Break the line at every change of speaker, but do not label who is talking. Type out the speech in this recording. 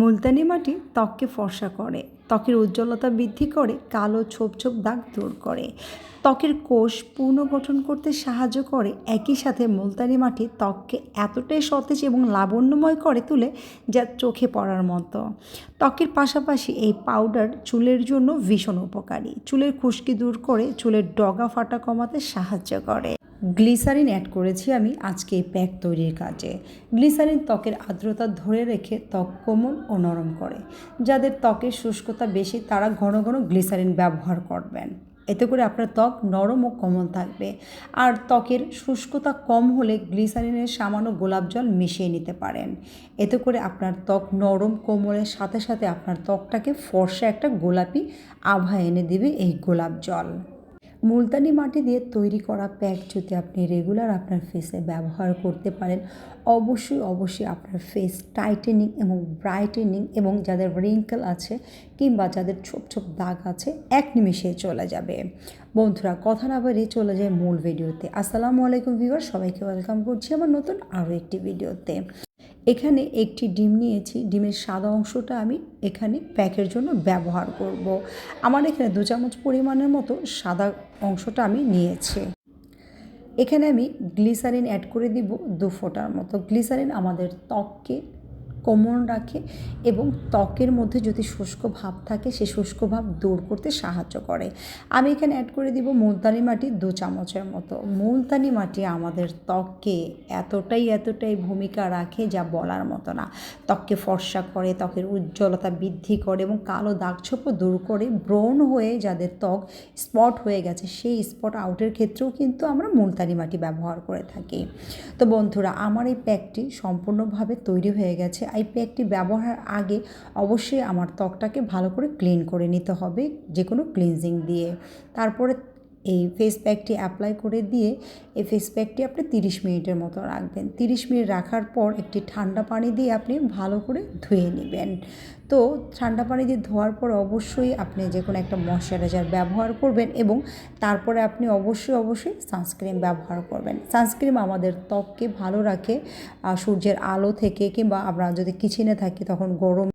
মুলতানি মাটি ত্বককে ফর্সা করে, ত্বকের উজ্জ্বলতা বৃদ্ধি করে, কালো ছোপ ছোপ দাগ দূর করে। ত্বকের কোষ পুনর্গঠন করতে সাহায্য করে। একই সাথে মুলতানি মাটি ত্বককে এতটাই সতেজ এবং লাবণ্যময় করে তুলে যা চোখে পড়ার মতো। ত্বকের পাশাপাশি এই পাউডার চুলের জন্য ভীষণ উপকারী। চুলের খুশকি দূর করে চুলের ডগা ফাটা কমাতে সাহায্য করে। গ্লিসারিন অ্যাড করেছি আমি আজকে এই প্যাক তৈরির কাজে। গ্লিসারিন ত্বকের আর্দ্রতা ধরে রেখে ত্বক কোমল ও নরম করে। যাদের ত্বকের শুষ্কতা বেশি, তারা ঘন ঘন গ্লিসারিন ব্যবহার করবেন। এতে করে আপনার ত্বক নরম ও কোমল থাকবে। আর ত্বকের শুষ্কতা কম হলে গ্লিসারিনের সামান্য গোলাপ জল মিশিয়ে নিতে পারেন। এতে করে আপনার ত্বক নরম, কোমলের সাথে সাথে আপনার ত্বকটাকে ফর্সা একটা গোলাপি আভা এনে দেবে এই গোলাপ জল। মুলতানি মাটি দিয়ে তৈরি করা প্যাক যদি আপনি রেগুলার আপনার ফেসে ব্যবহার করতে পারেন, অবশ্যই অবশ্যই আপনার ফেস টাইটেনিং এবং ব্রাইটেনিং এবং যাদের রিঙ্কেল আছে কিংবা যাদের ছোপ ছোপ দাগ আছে এক নিমেষে চলে যাবে। বন্ধুরা, কথা না বাড়িয়ে চলে যায় মূল ভিডিওতে আসসালামু আলাইকুম ভিউয়ার সবাইকে ওয়েলকাম করছি আমার নতুন আরও একটি ভিডিওতে এখানে একটি ডিম নিয়েছি। ডিমের সাদা অংশটা আমি এখানে প্যাকের জন্য ব্যবহার করব। আমার এখানে দু চামচ পরিমাণের মতো সাদা অংশটা আমি নিয়েছি। এখানে আমি গ্লিসারিন অ্যাড করে দিব দু ফোঁটার মতো। গ্লিসারিন আমাদের ত্বককে কোমল রাখে এবং ত্বকের মধ্যে যদি শুষ্ক ভাব থাকে সেই শুষ্ক ভাব দূর করতে সাহায্য করে। আমি এখানে অ্যাড করে দিব মুলতানি মাটি দু চামচের মতো। মুলতানি মাটি আমাদের ত্বককে এতটাই এতটাই ভূমিকা রাখে যা বলার মতো না। ত্বককে ফর্সা করে, ত্বকের উজ্জ্বলতা বৃদ্ধি করে এবং কালো দাগছোপও দূর করে ব্রণ হয়ে যাদের ত্বক স্পট হয়ে গেছে, সেই স্পট আউটের ক্ষেত্রেও কিন্তু আমরা মুলতানি মাটি ব্যবহার করে থাকি। তো বন্ধুরা, আমার এই প্যাকটি সম্পূর্ণভাবে তৈরি হয়ে গেছে। এই প্যাকটি ব্যবহার আগে অবশ্যই আমার ত্বকটাকে ভালো করে ক্লিন করে নিতে হবে যে কোনো ক্লিনজিং দিয়ে। তারপরে এই ফেস প্যাকটি অ্যাপ্লাই করে দিয়ে এই ফেস প্যাকটি আপনি তিরিশ মিনিটের মতো রাখবেন। তিরিশ মিনিট রাখার পর একটি ঠান্ডা পানি দিয়ে আপনি ভালো করে ধুয়ে নেবেন। তো ঠান্ডা পানি দিয়ে ধোয়ার পর অবশ্যই আপনি যে কোনো একটা ময়শ্চারাইজার ব্যবহার করবেন এবং তারপরে আপনি অবশ্যই অবশ্যই সানস্ক্রিন ব্যবহার করবেন। সানস্ক্রিন আমাদের ত্বককে ভালো রাখে সূর্যের আলো থেকে কিংবা আমরা যদি কিচেনে থাকি তখন গরম